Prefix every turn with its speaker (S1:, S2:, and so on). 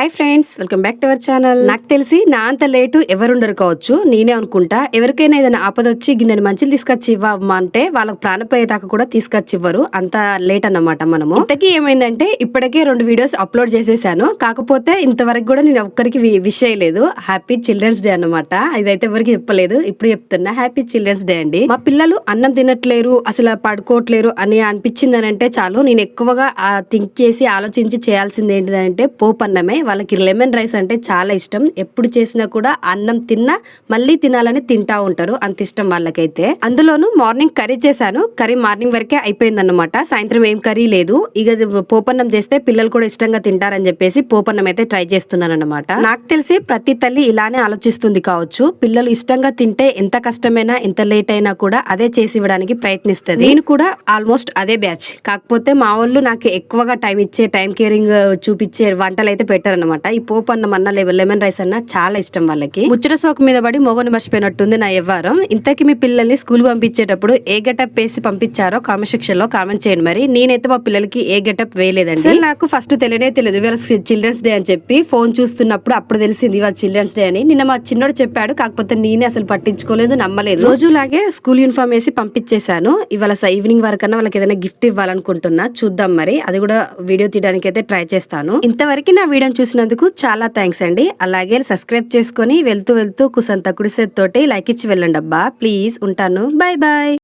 S1: Hi friends welcome back to our channel నాకు తెలిసి నా అంత లేటు ఎవరుండరు కావచ్చు. నేనే అనుకుంటా. ఎవరికైనా ఏదైనా ఆపద వచ్చి గిన్నెని మంచిలు తీసుకొచ్చి ఇవ్వమ్మా అంటే వాళ్ళకి ప్రాణపోయేదాకా కూడా తీసుకొచ్చి ఇవ్వరు అంత లేట్ అన్నమాట మనము. ఇంతకీ ఏమైందంటే ఇప్పటికే రెండు వీడియోస్ అప్లోడ్ చేసేసాను. కాకపోతే ఇంతవరకు కూడా నేను ఒక్కరికి విష్ చేయలేదు. హ్యాపీ చిల్డ్రన్స్ డే అన్నమాట. ఇదైతే ఎవరికి చెప్పలేదు. ఇప్పుడు చెప్తున్నా. హ్యాపీ చిల్డ్రన్స్ డే అండి. మా పిల్లలు అన్నం తినట్లేరు అసలు పడుకోవట్లేరు అని అనిపించింది అంటే చాలు. నేను ఎక్కువగా థింక్ చేసి ఆలోచించి చేయాల్సింది ఏంటిదంటే పోపు అన్నమే వాళ్ళకి లెమన్ రైస్ అంటే చాలా ఇష్టం. ఎప్పుడు చేసినా కూడా అన్నం తిన్నా మళ్ళీ తినాలని తింటా ఉంటారు. అంత ఇష్టం వాళ్ళకైతే. అందులోనూ మార్నింగ్ కర్రీ చేశాను. కర్రీ మార్నింగ్ వరకే అయిపోయిందనమాట సాయంత్రం ఏం కర్రీ లేదు. ఇక పోపన్నం చేస్తే పిల్లలు కూడా ఇష్టంగా తింటారని చెప్పేసి పోపన్నం అయితే ట్రై చేస్తున్నాను అనమాట నాకు తెలిసి ప్రతి తల్లి ఇలానే ఆలోచిస్తుంది కావచ్చు. పిల్లలు ఇష్టంగా తింటే ఎంత కష్టమైనా ఎంత లేట్ అయినా కూడా అదే చేసి ఇవ్వడానికి ప్రయత్నిస్తుంది. నేను కూడా ఆల్మోస్ట్ అదే బ్యాచ్. కాకపోతే మా వాళ్ళు నాకు ఎక్కువగా టైం ఇచ్చే టైం కేరింగ్ చూపించే వంటలు అయితే పెట్టారనమాట ఈ పోపు అన్నం అన్న లెమన్ రైస్ అన్న చాలా ఇష్టం వాళ్ళకి. ముచ్చట సోకు మీద పడి మొగని మర్చిపోయినట్టుంది నా వ్యవహారం. ఇంతకీ మీ పిల్లల్ని స్కూల్ పంపించేటప్పుడు ఏ గెటప్ వేసి పంపించారో కామెంట్ సెక్షన్లో కామెంట్ చేయండి మరి. నేనైతే మా పిల్లలకి ఏ గెటప్ వేయలేదండి. నాకు ఫస్ట్ తెలియనే తెలియదు. ఇవాళ చిల్డ్రన్స్ డే అని చెప్పి ఫోన్ చూస్తున్నప్పుడు అప్పుడు తెలిసింది ఇవాళ చిల్డ్రన్స్ డే అని. నిన్న మా చిన్నోడు చెప్పాడు కాకపోతే నేనే అసలు పట్టించుకోలేదు నమ్మలేదు. రోజులాగే స్కూల్ యూనిఫామ్ వేసి పంపించేశాను. ఇవాళ ఈవినింగ్ వరకు అన్న వాళ్ళకి ఏదైనా గిఫ్ట్ ఇవ్వాలనుకుంటున్నా చూద్దాం మరి. అది కూడా వీడియో తీయడానికి అయితే ట్రై చేస్తాను. ఇంతవరకు నా వీడియోని చూసినందుకు చాలా థ్యాంక్స్ అండి. అలాగే సబ్స్క్రైబ్ చేసుకొని వెళ్తూ వెళ్తూ కుసంత కుడిసెత్తోటి లైక్ ఇచ్చి వెళ్ళండి అబ్బా ప్లీజ్ ఉంటాను. Bye bye